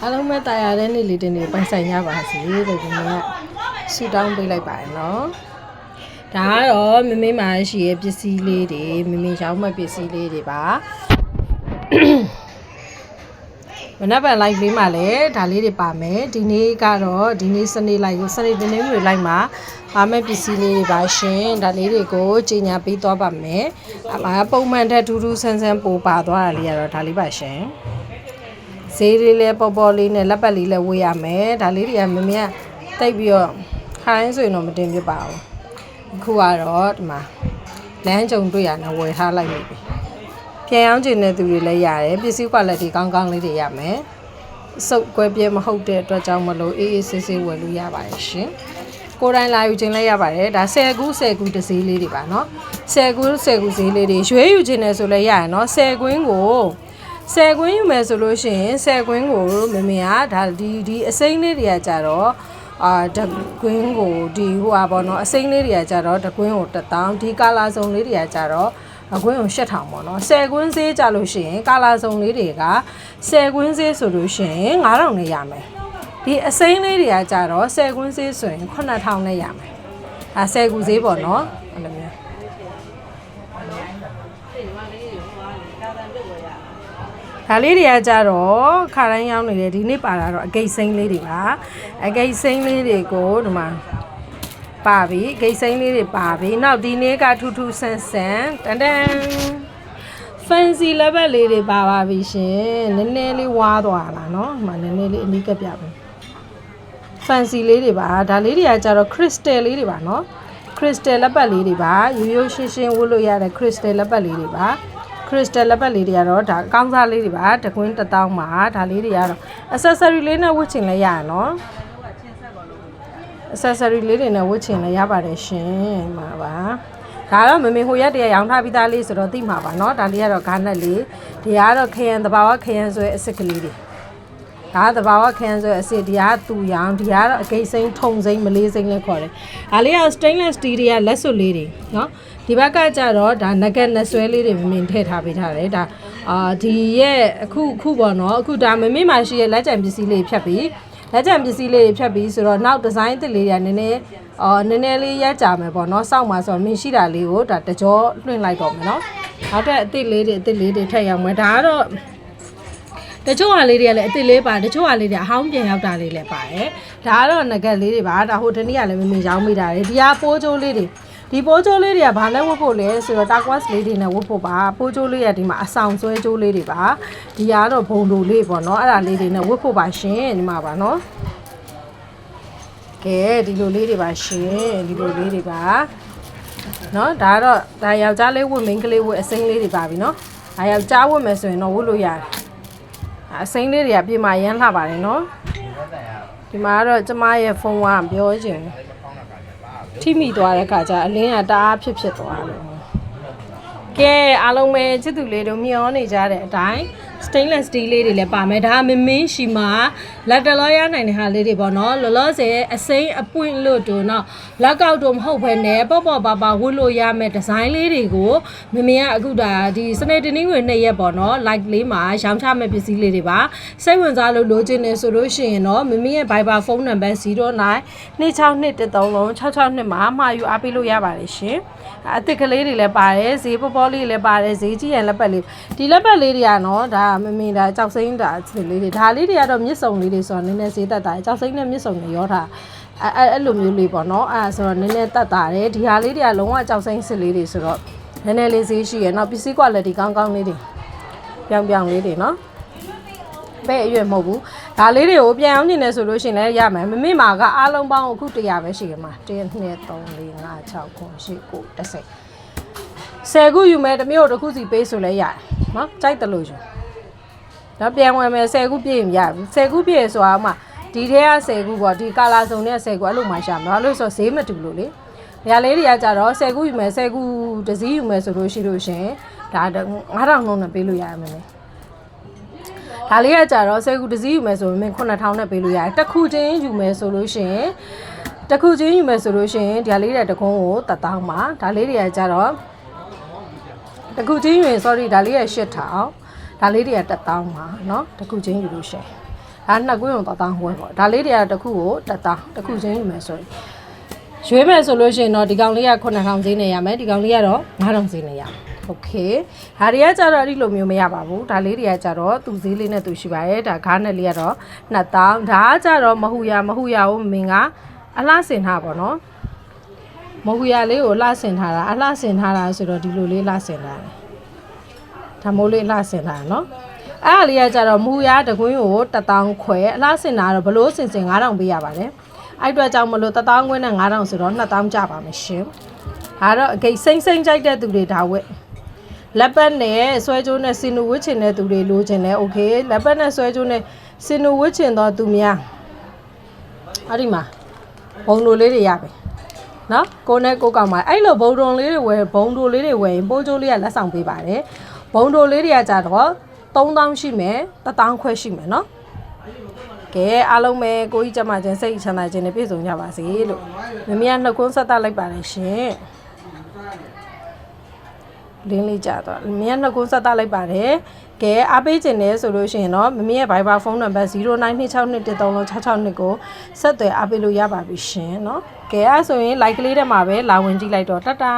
အားလုံးပဲတာယာတဲ့နေ့လေးတင်နေပိုင်ဆိုင်ကြပါစေလို့ဒီနေ့ကဆူတောင်းပေးလိုက်ပါတယ်နော်ဒါကတော့မမေမာရှိရဲ့ပစ္စည်းလေးတွေမမေရောင်းမဲ့ပစ္စည်းလေးတွေပါမနက်ဖြန် live လေးမှာလည်းဒါလေးတွေပါမယ်ဒီနေ့ကတော့ဒီနေ့စနေ live ကိုစနေတင်းတွေ live မှာပါမဲ့ပစ္စည်းလေးတွေပါရှင်ဒါလေးတွေကိုကြီးညာပေးသွားပါမယ်အမပုံမှန်ထက်ထူးထူးဆန်းဆန်းပိုပါသွားတာလေးကတော့ဒါလေးပါရှင် ဈေးလေးလဲပေါ်ပေါ်လေးနဲ့လက်ပတ်လေးလဲဝေးရမယ်ဒါလေးတွေကမမေကတိတ်ပြီးတော့ခိုင်းဆိုရင်တော့မတင်ပြပါဘူးအခုကတော့ဒီမှာလမ်းကြုံတွေ့ရနေဝယ်ထားလိုက်ပြီပြန်အောင်ကျင်တဲ့သူတွေလည်းရတယ်ပစ္စည်း quality ကောင်းကောင်းလေးတွေရမယ်စုပ်ကွဲပြဲမဟုတ်တဲ့အတွက်ကြောင့်မလို့အေးအေးဆေးဆေးဝယ်လို့ရပါတယ်ရှင်ကိုယ်တိုင်လာယူခြင်းလည်းရပါတယ်ဒါ10ကူး10ကူးတစ်စည်းလေးတွေပါเนาะ10ကူး10ကူးစည်းလေးတွေရွေးယူခြင်းလည်းဆိုလည်းရရเนาะ10ကွင်းကို ဆယ်ကွင်းယူမယ်ဆိုလို့ရှိရင်ဆယ်ကွင်းကိုမမေကဒါဒီဒီအစိမ့်လေးတွေကကြတော့အာတကွင်းကိုဒီဟိုပါဘောနော်အစိမ့်လေးတွေကကြတော့တကွင်းကို1000ဒီကာလာစုံလေးတွေကကြတော့အကွင်းကို8000ပေါ့နော်ဆယ်ကွင်းဈေးကြလို့ရှိရင်ကာလာစုံလေးတွေကဆယ်ကွင်းဈေးဆိုလို့ရှိရင်9000နဲ့ရမယ်ဒီအစိမ့်လေးတွေကကြတော့ဆယ်ကွင်းဈေးဆိုရင်9000နဲ့ရမယ်အဲဆယ်ကူဈေးပေါ့နော်အဲ့လိုမျိုး ဒါလေးတွေကကြတော့ခါတိုင်းရောက်နေတယ်ဒီနေ့ပါလာတော့အကိတ်စိမ့်လေးတွေပါအကိတ်စိမ့်လေးတွေကိုဒီမှာပါပြီအကိတ်စိမ့်လေးတွေပါပြီနောက်ဒီနေ့ကထူးထူးဆန်းဆန်းတန်တန် fancy level လေးတွေပါပါပြီရှင်နည်းနည်းလေးဝါသွားလာเนาะဒီမှာနည်းနည်းလေးအနီးကပ်ပြမယ် fancy လေးတွေပါဒါလေးတွေကကြတော့ crystal လေးတွေပါเนาะ crystal လက်ပတ်လေးတွေပါရိုးရိုးရှင်းရှင်းဝတ်လို့ရတဲ့ crystal လက်ပတ်လေးတွေပါ crystal လက်ပတ်လေးတွေကတော့ဒါအကောင်းစားလေးတွေပါတကွင်းတစ်တောင်းပါဒါလေးတွေကတော့ accessory လေးနဲ့ဝတ်ချင်လဲရရနော် accessory လေးတွေနဲ့ဝတ်ချင်လဲရပါတယ်ရှင်မှာပါဒါတော့မမေဟိုရက်တည်းရောင်းထားပြီးသားလေးဆိုတော့သိမှာပါเนาะဒါလေးကတော့ဂါနက်လေးဒီကတော့ခရံတဘာဝခရံဆိုတဲ့အစ်စ်ကလေးတွေ ဒါကသဘာဝခန်းဆိုအစစ်ဒီကသူရောင်ဒီကတော့အကိတ်စိမ်းထုံစိမ်းမလေးစိမ်းလည်းခေါ်တယ်။ဒါလေးက stainless steel တွေကလက်စွပ်လေးတွေနော်။ဒီဘက်ကကြတော့ဒါငကက်နှဆွဲလေးတွေမင်ထည့်ထားပေးထားတယ်။ဒါအာဒီရဲ့အခုအခုပေါ့နော်အခုဒါမမေ့မှာရှိရဲ့လက်ကြံပစ္စည်းလေးဖြတ်ပြီးလက်ကြံပစ္စည်းလေးဖြတ်ပြီးဆိုတော့နောက်ဒီဇိုင်းတစ်လေးတွေကနည်းနည်းအော်နည်းနည်းလေးရက်ကြမယ်ပေါ့နော်စောက်မှာဆိုတော့မင်းရှိတာလေးကိုဒါတကြောလွှင့်လိုက်တော့မယ်နော်။နောက်ထပ်အစ်စ်လေးတွေအစ်စ်လေးတွေထည့်ရအောင်မယ်။ဒါကတော့ တချို့ဟာလေးတွေကလည်းအစ်စ်လေးပါတချို့ဟာလေးတွေအဟောင်းပြန်ရောက်တာလေးလည်းပါတယ်ဒါကတော့ငကက်လေးတွေပါဒါဟိုတနေ့ကလည်းမမေရောင်းမိတာလေဒီဟာပိုးကျိုးလေးတွေဒီပိုးကျိုးလေးတွေကဘာနဲ့ဝတ်ဖို့လဲဆိုတော့တာကွတ်လေးတွေနဲ့ဝတ်ဖို့ပါပိုးကျိုးလေးကဒီမှာအဆောင်ဆွဲကျိုးလေးတွေပါဒီကတော့ဘုံတို့လေးပေါ့နော်အဲ့ဒါလေးတွေနဲ့ဝတ်ဖို့ပါရှင်ဒီမှာပါနော်ကဲဒီလိုလေးတွေပါရှင်ဒီလိုလေးတွေပါနော်ဒါကတော့ဒါယောက်ျားလေးဝတ်မိန်းကလေးဝတ်အစိမ်းလေးတွေပါပြီနော်ဒါယောက်ျားဝတ်မယ်ဆိုရင်တော့ဝတ်လို့ရတယ် အစိမ်းလေးတွေကပြင်မာရမ်းလှပါတယ်နော်ဒီမှာကတော့ကျမရဲ့ဖုန်းကပြောချင်ထိမိသွားတဲ့ခါကျအလင်းကတအားဖြစ်ဖြစ်သွားတယ်ကဲအားလုံးပဲချစ်သူလေးတို့မျောနေကြတဲ့အတိုင်း stainless steel လေးတွေလည်းပါမယ်ဒါမင်းမင်းရှိမှာလက်တလောရနိုင်တဲ့ဟာလေးတွေပေါ့နော်လောလောဆယ်အစိမ်းအပွင့်လို့တို့နော်လက်ကောက်တို့မဟုတ်ဘဲနဲ့ပေါ့ပေါ့ပါပါဝတ်လို့ရမယ့်ဒီဇိုင်းလေးတွေကိုမမင်းကအခုဒါဒီစနေတနင်္ဂနွေနေ့ရက်ပေါ့နော် like လေးမှာရောင်းချမဲ့ပစ္စည်းလေးတွေပါစိတ်ဝင်စားလို့လိုချင်နေဆိုလို့ရှိရင်တော့မမင်းရဲ့ Viber ဖုန်းနံပါတ်0926213662မှာမှာယူအားပေးလို့ရပါတယ်ရှင်အစ်စ်ကလေးတွေလည်းပါတယ်ဈေးပေါ်ပေါ်လေးလည်းပါတယ်ဈေးကြီးရန်လက်ပတ်လေးဒီလက်ပတ်လေးတွေကနော်ဒါမမင်းဒါကြောက်စိမ့်တာစစ်လေးတွေဒါလေးတွေကတော့မြစ်စုံလေးတွေဆိုတော့နည်းနည်းဈေးသက်တာကြောက်စိမ့်နဲ့မြစ်စုံတွေရောထားအဲအဲအဲ့လိုမျိုးလေးပေါ့နော်အဲဆိုတော့နည်းနည်းတက်တာတယ်ဒီဟာလေးတွေကလုံးဝကြောက်စိမ့်စစ်လေးတွေဆိုတော့နည်းနည်းလေးဈေးရှိရယ်နောက်ပစ္စည်း quality ကောင်းကောင်းလေးတွေပြောင်ပြောင်လေးတွေနော်ပဲအရွယ်မဟုတ်ဘူးဒါလေးတွေကိုပြန်အောင်နေနေဆိုလို့ရှိရင်လည်းရမယ်မမေ့မှာကအားလုံးပေါင်းအခု100ပဲရှိရမှာ1 2 3 4 5 6 9 10 10ဆယ်ခုယူမယ်တစ်မျိုးတစ်ခုစီပေးဆိုလဲရတယ်နော်ကြိုက်တယ်လို့ယူ တော့ပြန်ဝင်မယ်ဆယ်ခုပြည့်ရင်ရပြီဆယ်ခုပြည့်ဆိုတာမှဒီထဲကဆယ်ခုပေါ့ဒီကာလာစုံနဲ့ဆယ်ခုအဲ့လိုမှရှာမှာလို့ဆိုဈေးမတူလို့လေနေရာလေးတွေကကြတော့ဆယ်ခုယူမယ်ဆယ်ခုတစ်စည်းယူမယ်ဆိုလို့ရှိလို့ရှင်ဒါ9000နှုန်းနဲ့ပေးလို့ရရမယ်ဒါလေးကကြတော့ဆယ်ခုတစ်စည်းယူမယ်ဆိုရင်9000နဲ့ပေးလို့ရတယ်တစ်ခုချင်းယူမယ်ဆိုလို့ရှင်တစ်ခုချင်းယူမယ်ဆိုလို့ရှင်ဒီလေးတွေတကုန်းကို1000ပါဒါလေးတွေကကြတော့တခုချင်းယူရင် sorry ဒါလေးရ8000 ဒါလေးတွေက1000ပါเนาะတခုချင်းယူလို့ရှင် ဒါနှစ်ကွင်းကိုတတောင်းဝဲပေါ့ဒါလေးတွေကတစ်ခုကိုတတောင်းတစ်ခုချင်းယူမယ်ဆိုရင်ရွေးမယ်ဆိုလို့ရှိရင်တော့ဒီကောင်လေးက9000ဈေးနဲ့ရမယ်ဒီကောင်လေးကတော့9000ဈေးနဲ့ရမယ်โอเคဒါတွေကကြတော့အဲ့ဒီလိုမျိုးမရပါဘူးဒါလေးတွေကကြတော့သူဈေးလေးနဲ့သူရှိပါတယ်ဒါဂါးနဲ့လေးကတော့2000ဒါကကြတော့မဟူရမဟူရကိုမင်းကအလားစင်ထားပါတော့မဟူရလေးကိုလှဆင်ထားတာအလှဆင်ထားတာဆိုတော့ဒီလိုလေးလှဆင်ထားတယ် ဒါမိုးလေးလှဆင်ထားတာနော်အဲ့ဒါလေးကကြတော့မူရတကွင်းကို1000ခွဲအလှဆင်တာကတော့ဘလို့စင်စင်9000ပေးရပါတယ်အဲ့အတွက်ကြောင့်မလို့1000ခွဲနဲ့9000ဆိုတော့2000ကျပါမယ်ရှင်ဒါတော့အဂိတ်စိမ့်စိမ့်ကြိုက်တဲ့သူတွေဒါဝက် လက်ပတ်နဲ့ဆွဲကြိုးနဲ့စင်နူဝစ်ချင်တဲ့သူတွေလိုချင်တယ်โอเคလက်ပတ်နဲ့ဆွဲကြိုးနဲ့စင်နူဝစ်ချင်တော့သူများအဲ့ဒီမှာဘုံတို့လေးတွေရပြီနော်ကိုနဲ့ကိုကောင်မှာအဲ့လိုဘုံတုံလေးတွေဝယ်ဘုံတို့လေးတွေဝယ်ရင်ပိုးကြိုးလေးကလက်ဆောင်ပေးပါတယ် ဘုံတို့လေးတွေကကြတော့3000ရှိမယ်1000ခွဲရှိမယ်နော်ကဲအားလုံးပဲကိုကြီးကျမချင်းစိတ်ချမ်းသာခြင်းနဲ့ပြည့်စုံကြပါစေလို့မမကနှုတ်ခွန်းဆက်သလိုက်ပါတယ်ရှင် လင်းလေးကြတော့မင်းကနှစ်ခုဆက်သားလိုက်ပါတယ်ကဲအားပေးခြင်းနဲ့ဆိုလို့ရှိရင်တော့မမင်းရဲ့ Viber ဖုန်းနံပါတ်0926213662ကိုဆက်သွယ်အားပေးလို့ရပါပြီရှင်เนาะကဲအဲ့ဆိုရင် like ကလေးတက်မှာပဲလာဝင်ကြည့်လိုက်တော့တတ်တာ